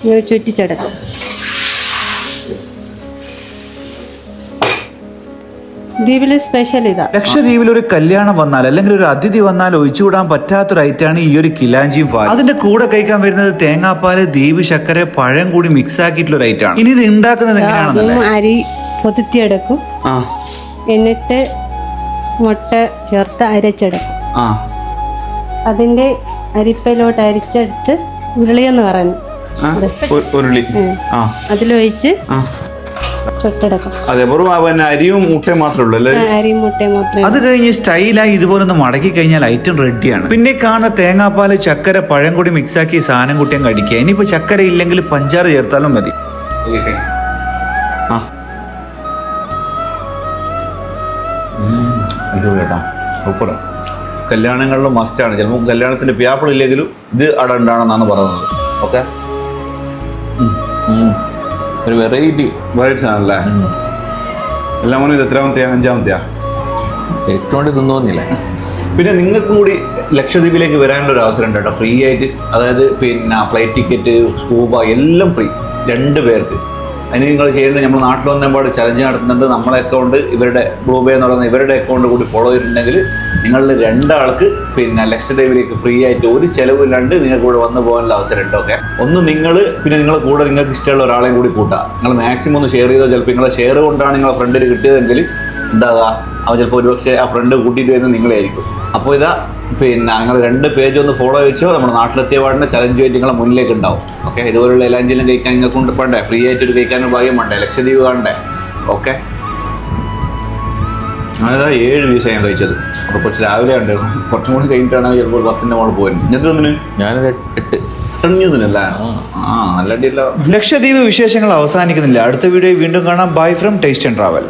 ഇങ്ങനെ ചുറ്റിച്ചെടുക്കും. ദ്വീപിൽ സ്പെഷ്യൽ ഇതാ. ലക്ഷദ്വീപിൽ ഒരു കല്യാണം വന്നാൽ അല്ലെങ്കിൽ ഒരു അതിഥി വന്നാൽ ഒഴിച്ചുകൂടാൻ പറ്റാത്തൊരു ഐറ്റാണ് ഈ ഒരു കിലാഞ്ചിയും പാൽ അതിന്റെ കൂടെ കഴിക്കാൻ വരുന്നത് തേങ്ങാപ്പാൽ ദ്വീപ് ശക്കര പഴം കൂടി മിക്സ് ആക്കിയിട്ടുള്ള ഒരു ഐറ്റാണ് ഇനി ഇത് ഉണ്ടാക്കുന്നത് അരി പൊതിത്തിയെടുക്കും. ആ. എന്നിട്ട് മുട്ട ചേർത്ത് അരച്ചെടുക്കും. അതിന്റെ അരിപ്പയിലോട്ട് അരിച്ചെടുത്ത് ഉരുളിയെന്ന് പറഞ്ഞു ഉരുളി ആ. അതിലൊഴിച്ച് ആ. ചുട്ടെടുക്കും. അതെ വെറും പിന്നെ അരിയും മുട്ടയും മാത്രമേ ഉള്ളൂ അല്ലേ? അരിയും മുട്ടയും മാത്രമേ അത് കഴിഞ്ഞ് സ്റ്റൈലായി ഇതുപോലെ ഒന്ന് മടക്കി കഴിഞ്ഞാൽ ഐറ്റം റെഡിയാണ്. പിന്നെ കാണുന്ന തേങ്ങാപ്പാൽ ചക്കര പഴം കൂടി മിക്സ് ആക്കി സാധനം കൂട്ടിയും കടിക്കുക ഇനിയിപ്പോ ചക്കര ഇല്ലെങ്കിൽ പഞ്ചാര ചേർത്താലും മതി. സൂപ്പർ കല്യാണങ്ങളിലും മസ്റ്റാണ് ചിലപ്പോൾ കല്യാണത്തിന്റെ പ്യാപ്പിളില്ലെങ്കിലും ഇത് അടണ്ടാണെന്നാണ് ഉണ്ടാണെന്നാണ് പറയുന്നത്. ഓക്കെ? ഒരു വെറൈറ്റി വെറൈറ്റി ആണല്ലേ എല്ലാം കൂടി ഇത് എത്രാമത്തെയാ? അഞ്ചാമത്തെയാ? ടേസ്റ്റ് കൊണ്ട് തിന്നോന്നില്ല? പിന്നെ നിങ്ങൾക്കും കൂടി ലക്ഷദ്വീപിലേക്ക് വരാനുള്ള ഒരു അവസരം ഉണ്ട് കേട്ടോ. ഫ്രീ ആയിട്ട്. അതായത് പിന്നെ ഫ്ലൈറ്റ് ടിക്കറ്റ് സ്കൂബ എല്ലാം ഫ്രീ രണ്ട് പേർക്ക്. അതിന് നിങ്ങൾ ചെയ്യേണ്ടത് നമ്മൾ നാട്ടിൽ വന്നപാട് ചലഞ്ച് നടത്തുന്നുണ്ട്. നമ്മളെ അക്കൗണ്ട് ഇവരുടെ ബ്ലൂബേ എന്ന് പറയുന്ന ഇവരുടെ അക്കൗണ്ട് കൂടി ഫോളോ ചെയ്തിട്ടുണ്ടെങ്കിൽ നിങ്ങളിൽ രണ്ടാൾക്ക് പിന്നെ ലക്ഷദ്വീപിലേക്ക് ഫ്രീ ആയിട്ട് ഒരു ചിലവില്ലാണ്ട് നിങ്ങൾക്ക് ഇവിടെ വന്നു പോകാനുള്ള അവസരം ഉണ്ട് ഓക്കെ ഒന്ന് നിങ്ങൾ പിന്നെ നിങ്ങൾ കൂടെ നിങ്ങൾക്ക് ഇഷ്ടമുള്ള ഒരാളെയും കൂടി കൂട്ടാം. നിങ്ങൾ മാക്സിമം ഒന്ന് ഷെയർ ചെയ്തോ ചിലപ്പോൾ നിങ്ങളെ ഷെയർ കൊണ്ടാണ് നിങ്ങളെ ഫ്രണ്ടിൽ കിട്ടിയതെങ്കിൽ എന്താകുക അവൻ ചിലപ്പോൾ ഒരുപക്ഷെ ആ ഫ്രണ്ട് കൂട്ടിയിട്ട് വരുന്നത് നിങ്ങളായിരിക്കും അപ്പോൾ ഇതാ പിന്നെ നിങ്ങൾ രണ്ട് പേജ് ഒന്ന് ഫോളോ വെച്ചോ നമ്മുടെ നാട്ടിലെത്തിയ പാടിന്റെ ചലഞ്ച് ആയിട്ട് നിങ്ങളെ മുന്നിലേക്ക് ഉണ്ടാവും. ഓക്കെ ഇതുപോലുള്ള എലാഞ്ചിലും കഴിക്കാൻ നിങ്ങൾക്ക് കൊണ്ട് പോകണ്ടേ ഫ്രീ ആയിട്ട് ഒരു കഴിക്കാനും ഭാഗ്യം വേണ്ടേ ലക്ഷദ്വീപ് കാണണ്ടേ? ഓക്കെ ഞാനിതാ ഏഴ് ദിവസം ഞാൻ കഴിച്ചത്. അപ്പോൾ കുറച്ച് രാവിലെ ഉണ്ട് കുറച്ചും കൂടി കഴിഞ്ഞിട്ടാണ് ചിലപ്പോൾ പത്തിന്റെ മോൾ പോയിരുന്നു ഇന്നത്തെ ഒന്നിന് ഞാനൊരു എട്ട്. ആ. നല്ല ലക്ഷദ്വീപ് വിശേഷങ്ങൾ അവസാനിക്കുന്നില്ല. അടുത്ത വീഡിയോ വീണ്ടും കാണാം. Bye from taste and travel